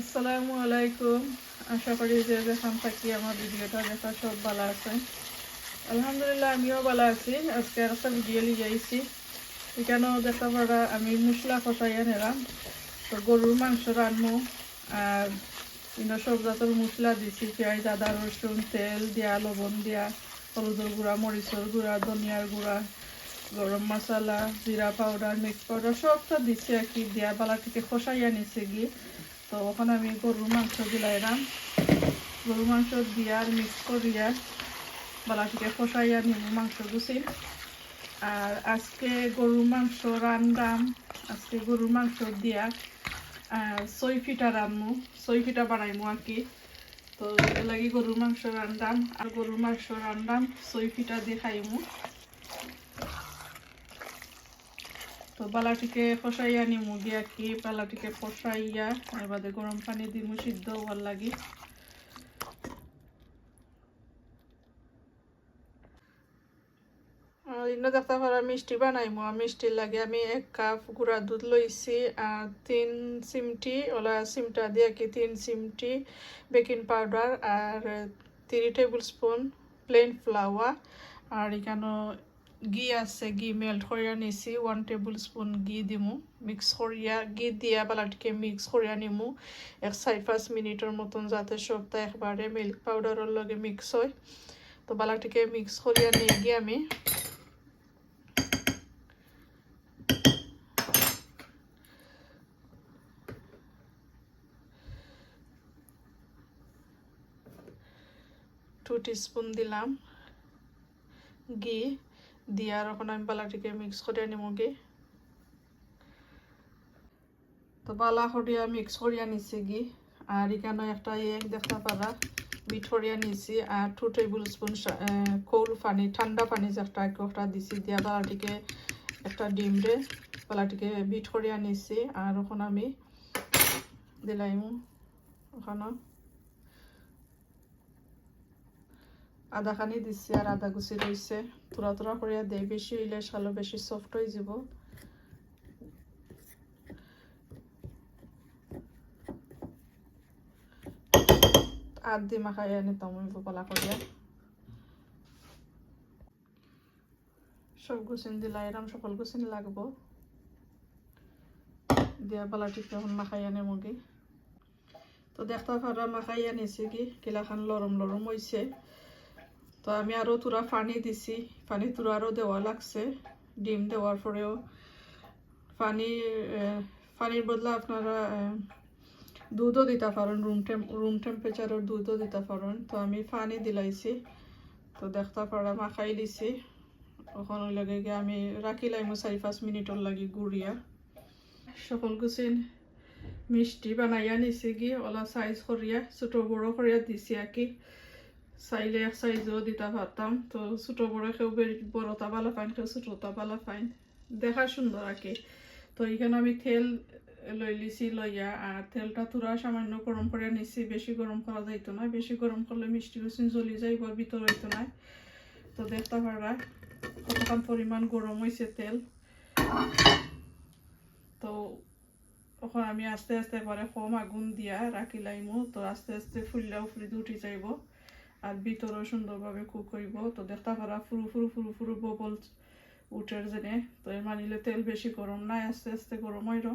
আসসালামু আলাইকুম। আশা করি যে যেখান থাকি আমার ভিডিওটা দেখা সব ভালো আছে। আলহামদুলিল্লাহ, আমিও ভালো আছি। আজকে আর একটা ভিডিও নিয়ে যাইছি। এখানেও দেখা পারা আমি মশলা কষাইয়া নিলাম। তো গরুর মাংস রান্নু। আর ইনো সব জাতের মশলা দিছি। পেঁয়াজ, আদা, রসুন, তেল দিয়া, লবণ দিয়া, হলুদের গুঁড়া, মরিচের গুঁড়া, ধনিয়ার গুঁড়া, গরম মশলা, জিরা পাউডার, মিক্স পাউডার, সবটা দিছি আর কি। দিয়া বালা থেকে খসাইয়া নিছে গিয়ে। তো ওখানে আমি গরুর মাংস দিলাইলাম গরুর মাংস দিয়া আর মিক্স করিয়া বালাটিকে কষাইয়া নিব মাংস গুছি আর আজকে গরুর মাংস রান্দাম। আজকে গরুর মাংস দিয়া ছয় ফিটা রান্নু ছয় ফিটা বানাইমু আর কি। তো লাগি গরুর মাংস রান্দাম, আর গরুর মাংস রান্দাম ছয় ফিটা দিয়ে খাইমু। তো বালাটিকে কষাইয়া নিমু গিয়া কি বালাটিকে কষাইয়া এবারে গরম পানি দিমু, সিদ্ধ হওয়ার লাগি। ইন্ন দেখতে পারা মিষ্টি বানাইমু। মিষ্টির লাগে আমি এক কাপ গুঁড়া দুধ লইছি আর তিন চিমটি, ওলা চিমটা দিয়ে কি তিন চিমটি বেকিং পাউডার আর three table spoon plain flour আর এখানে ঘি আছে, ঘি মেল্ট করিয়া নিছি ওয়ান টেবিল স্পুন ঘি দিমু। মিক্স করিয়া ঘি দিয়া বালাটিকে মিক্স করিয়া নিমু এক চার পাঁচ মিনিটের মতন যাতে সবটা একবারে মিল্ক পাউডারের লগে মিক্স হয়। তো বালাটিকে মিক্স করিয়া নিয়ে গিয়ে আমি। টু স্পুন দিলাম ঘি। দিয়ার এখন আমি পালাটিকে মিক্স করে নিমু ঘি তো পালা সরিয়া মিক্স করিয়া নিছি গি আর এখানে একটা এক দেখতে পারা বিট করিয়া নিছি আর টু টেবিল স্পুন কোল পানি ঠান্ডা পানি যে একটা একটা দিছি, দিয়া বালাটিকে একটা ডিম রে পালাটিকে বিট করিয়া নিছি আর এখন আমি দিলাইমু। ওখানে আদা খানি দিছি আর আদা গুছি রয়েছে তোরা তোরা করিয়া দেয় বেশি হইলে সালো বেশি সফট হয়ে যাব। আর দি মাখাই নিতাম আমি বলা করিয়া। সব গুছিন দিলা, এরম সকল গুছিন লাগবো। দিয়া বালাটি তখন মাখাই আনে মুগি। তো দেখতে পারা মাখাই আনিছি কি কিলাখান লরম লরম হয়েছে তো আমি আরও তুরা পানি দিছি। পানি তুরা আরও দেওয়া লাগছে। ডিম দেওয়ার পরেও পানি পানির বদলে আপনারা দুধও দিতে পারেন রুম টেম রুম টেম্পারেচারের দুধও দিতে পারেন। তো আমি পানি দিলাইছি। তো দেখতে পারা মাখাই দিছি। ওখান লাগে গিয়ে আমি রাখি লাইমো চারি পাঁচ মিনিটর লাগি গুড়িয়া। সকল গুছিন মিষ্টি বানাইয়া নিছি কি ওলা সাইজ করিয়া, ছোটো বড়ো করিয়া দিছি আর কি চাইলে এক সাইজও দিতে পারতাম। তো ছোটো বড় কেউ বড়টা ভালো পাইন কেউ ছোটটা ভালো পাইন দেখা সুন্দর আর কি। তো এখানে আমি তেল লই লিছি লইয়া, আর তেলটা তুরা সামান্য গরম করে নিছি, বেশি গরম করা যাইতো না। বেশি গরম করলে মিষ্টি বেশি জ্বলি যাইব ভিতর হইতো না। তো দেখতে পারা কতক্ষণ পরিমাণ গরম হয়েছে তেল। তো তখন আমি আস্তে আস্তে পরে কম আগুন দিয়া রাখি লাইমু তো আস্তে আস্তে ফুললা উফরি উঠি যাইব। আর ভিতরেও সুন্দরভাবে কুক হইব। তো দেখতে পারা ফুরু ফুরু ফুরু ফুরু ববল উঠের জেনে তো এর মানিলে তেল বেশি গরম নাই আস্তে আস্তে গরম হইল।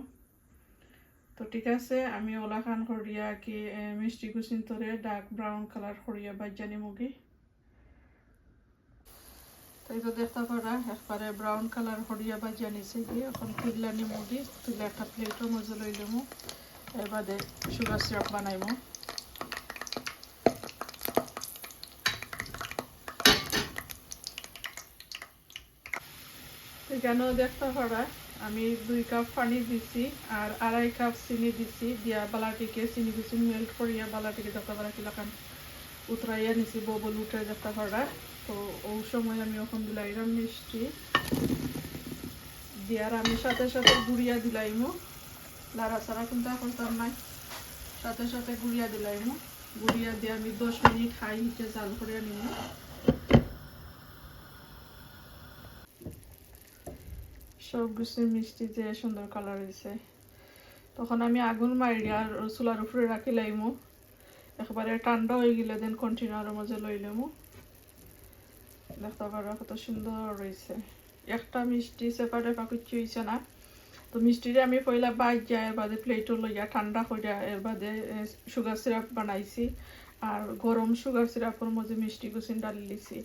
তো ঠিক আছে, আমি ওলা খান করিয়া কি মিষ্টি কুচিন তরে ডার্ক ব্রাউন কালার করিয়া বাজ্জানি মুগি তো এটা দেখতে পারা, একবারে ব্রাউন কালার করিয়া বাজিয়া নিছে গিয়ে এখন তুললানি মুগি তুলে একটা প্লেটের মধ্যে লই লমু এবারে সুগার সিরাপ বানাইমু। এখানেও দেখতে পারা আমি দুই কাপ পানি দিছি আর আড়াই কাপ চিনি দিছি, দিয়া বালাটিকে চিনি দিছি মেল্ট করিয়া বালাটিকে দেখতে পারা কিলাখান উতরাইয়া নিছি ববল উঠে দেখতে পারা তো ওই সময় আমি ওখান দিলাইলাম মিষ্টি। দিয়ার আমি সাথে সাথে গুড়িয়া দিলাইমু। লাড়া ছাড়া কিন্তু এখন তার নাই। সাথে সাথে গুড়িয়া দিলাইমু। গুড়িয়া দিয়ে আমি দশ মিনিট হাই হিটে জাল করে নিমু। সব কিছু মিষ্টি যে সুন্দর কালার হয়েছে তখন আমি আগুন মারি আর চুলার উপরে রাখি লাইমু। একবারে ঠান্ডা হয়ে গেলে দেন কন্টিনিউর মাঝে লইলামু দেখতে পারো কত সুন্দর রয়েছে একটা মিষ্টি সেপারে পাকুচ্ছি হয়েছে না। তো মিষ্টিরে আমি পয়লা বাইর যাই এর বাদে প্লেটও লইয়া ঠান্ডা হইয়া এর বাদে সুগার সিরাপ বানাইছি। আর গরম সুগার সিরাপের মধ্যে মিষ্টি কুচিন ডালি দিছি।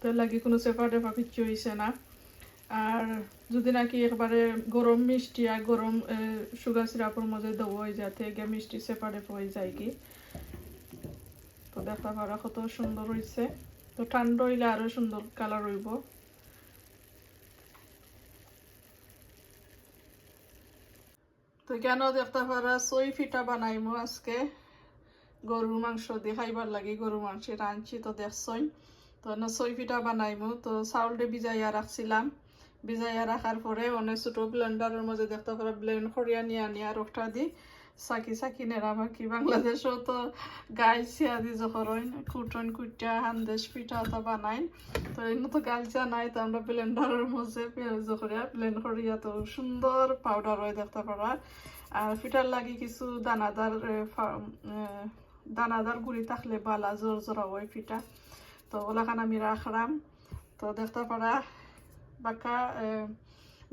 তো লাগি কোনো সেপারে পাকুচ্ছি হয়েছে না। আর যদি নাকি একবারে গরম মিষ্টি আর গরম সুগার সিরাপের মধ্যে দেবো যাতে গিয়ে মিষ্টি সেপারে হয়ে যায় কি? তো দেখা পারা কত সুন্দর হয়েছে তো ঠান্ডা হইলে আরও সুন্দর কালার হইব। তো কেন দেখতে পারা সই ফিটা বানাইমো আজকে? গরুর মাংস দিয়ে খাইবার লাগে, গরুর মাংস রাঁধছি তো দেখছই। তো সই ফিটা বানাইমো, তো চাউলটা ভিজাইয়া রাখছিলাম। ভিজাইয়া রাখার পরে অনেক ছোট ব্লেন্ডারের মধ্যে দেখতে পারা ব্লেন্ড করিয়া নিয়ে আনিয়া রোগটা দি সাকি সাকি নেরা বাকি বাংলাদেশও তো গাইছিয়া দি যখন কুটন কুটিয়া হান্দেশ, পিঠা তা বানাইন তো এগুলো তো গালচা নাই, তো আমরা ব্লেন্ডারের মধ্যে পেঁয়াজ ব্লেন্ড করিয়া তো সুন্দর পাউডার হয়ে দেখতে পারা আর পিঠার লাগি কিছু দানাদার দানাদার গুড়ি থাকলে বালা জোর জোরা হয় পিঠা। তো ওলাখান আমি রাখলাম তো দেখতে পারা বাঁকা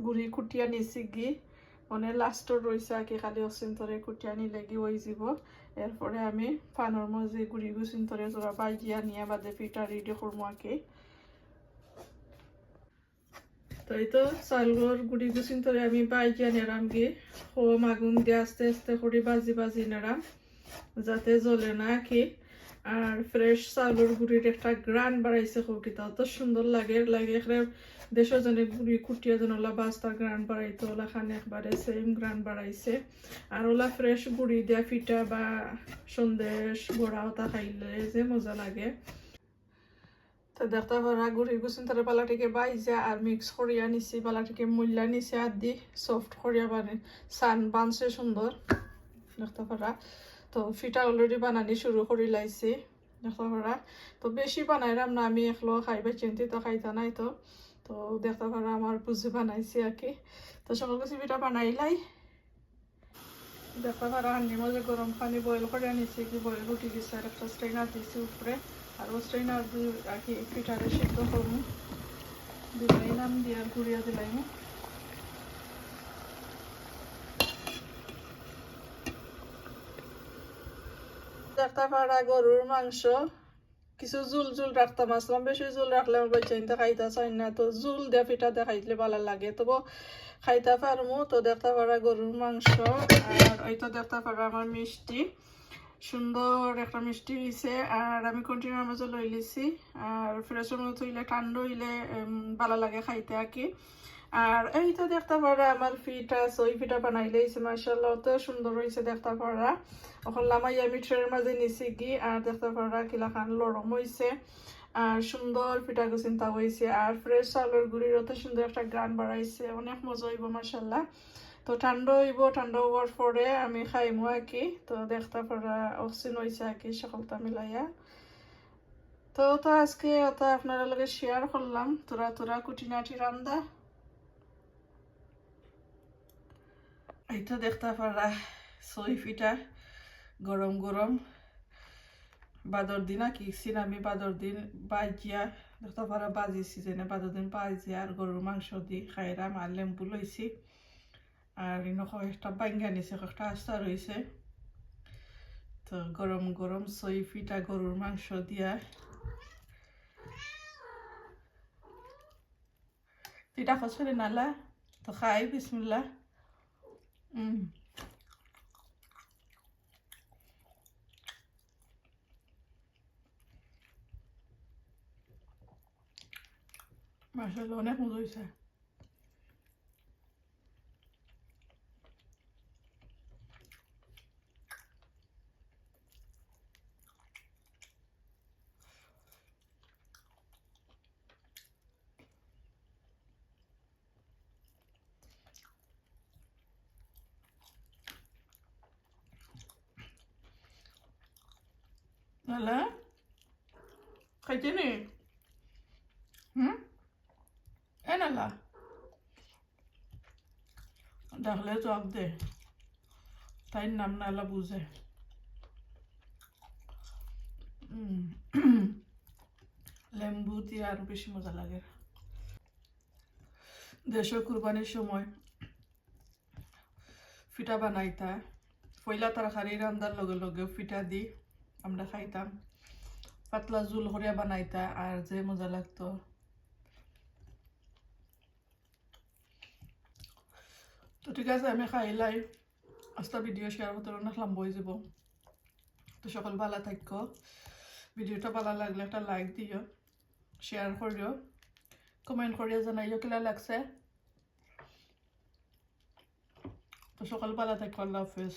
গুড়ি কুটিয়া নিছি গি মানে লাস্টত রয়েছে কি খালি অচিন্তরে কুটিয়া নিলে গি হয়ে যাব। এরপরে আমি ফানোর মধ্যে গুড়ি গুচিন্তরে জোড়া বাইজিয়া নিয়ে বাদে পিঠা রেডি করব আর কি তো চাউলগুলোর গুড়ি গুচিন্তরে আমি বাইজিয়া নেরাম গি। হোম আগুন দিয়ে আস্তে আস্তে করে বাজি বাজি নেরাম যাতে জ্বলে না কি আর ফ্রেশ চাউলের গুড়ির একটা গ্রান বাড়াইছে খুকিটা অত সুন্দর লাগে লাগে গুড়ি কুটিয়া যেন ওলা বাস্তার গ্রান বাড়াইতো ওলা খানে একবারে সেম গ্রান বাড়াইছে আর ওলা ফ্রেশ গুড়ি দিয়া ফিটা বা সন্দেশ বড়া ওটা খাইলে যে মজা লাগে। তো দেখতে পারা গুড়ি গুছিন তার পালাটিকে বাইজা আর মিক্স করিয়া নিছি পালাটিকে মূল্যা নিছি আর দি সফট করিয়া বানি। সান বানছে সুন্দর দেখতে পারা তো ফিটা অলরেডি বানানি শুরু করে লাইছি। দেখতে পারা তো বেশি বানাইলাম না, আমি একলো খাইবে চিন্তি তো খাইতা নাই তো। তো দেখতে পারা আমার বুঝে বানাইছি আর কি। তো সকল পিঠা বানাইলাই। দেখতে পারা হান্ডি মধ্যে গরম পানি বয়েল করে আনিছি কি বয়েল উঠে গেছে আর একটা স্ট্রেনার দিছি উপরে। আর ও স্ট্রেনার আর কি পিঠাটা সিদ্ধ করব। দিলাইলাম, দিয়ে আর ঘুরিয়া দিলাইম। দেখতে পারা গরুর মাংস। কিছু জুল জুল রাখতাম, আসলাম, বেশি জুল রাখলে আমার বাচ্চা খাইতে চাই না। তো জুল দিয়ে পিঠা দিয়ে খাইলে ভালো লাগে। তবু খাইতে পারমু, তো দেখতে পারা গরুর মাংস, আর ওই তো দেখতে পারা আমার মিষ্টি। সুন্দর একটা মিষ্টি হয়েছে আর আমি কন্টিনিউর মাঝে লই লিছি আর ফ্রেশের মতো হইলে, ঠান্ডা হইলে ভালো লাগে খাইতে আর কি। আর এই তো দেখতে পারা আমার পিঠা সই পিঠা বানাইলেইছে মার্শাল্লাহ তো সুন্দর হয়েছে দেখতে পারা। এখন লামাই আমি ট্রেনের মাঝে নিছি কি আর দেখতে পারা কিলা খান লরম হয়েছে আর সুন্দর পিঠা চিন্তা হয়েছে আর ফ্রেশ চাউলের গুড়ির অত সুন্দর একটা গান বাড়াইছে, অনেক মজা হইব মার্শাল্লাহ তো ঠান্ডা হইব, ঠান্ডা হওয়ার পরে আমি খাইমু আর কি। তো দেখতে পারা অক্সিজেন হয়েছে আর কি সকলটা মিলাইয়া। তো তো আজকে ওটা আপনারা লগে শেয়ার করলাম, তোরা তোরা কুটিনাটি রান্দা। তো দেখতে পারা, সই পিঠা, গরম গরম, বাদর দিন আর কি আমি বাদর দিন বাজিয়া দেখতে পারা বাজিছি যেনে বাদর দিন বাজিয়া আর গরুর মাংস দি খাইরাম আর লেম্বু লইছি। আর ইনক একটা বাঙ্গা নিছে একটা আস্তা রয়েছে তো গরম গরম সই পিঠা, গরুর মাংস দিয়া। পিঠা খসরে নালা? তো খাই বিসমিল্লা হুম মাসাল্লাহ অনেক মজা নালা খাইছে নি হুম এ নালা ডাকলে জবাব দে তাই নাম নালা বুঝে লেম্বু দিয়ে আরও বেশি মজা লাগে দেশের কুরবানির সময় ফিটা বানাইতা পয়লা তরকারি রান্দার লগে লগে ফিটা দি আমরা খাইতাম। পাতলা জুল করিয়া বানাইতা, আর যে মজা লাগতো। তো ঠিক আছে, আমি খাইলাই আস্তা ভিডিও শেয়ার করতে লম্বা হয়ে যাব। তো সকল ভালো থাকো। ভিডিওটা ভালো লাগলে একটা লাইক দিও শেয়ার করিও। কমেন্ট করিয়া জানাইও কিলা লাগছে। তো সকল ভালো থাকো, আল্লাহ হাফেজ।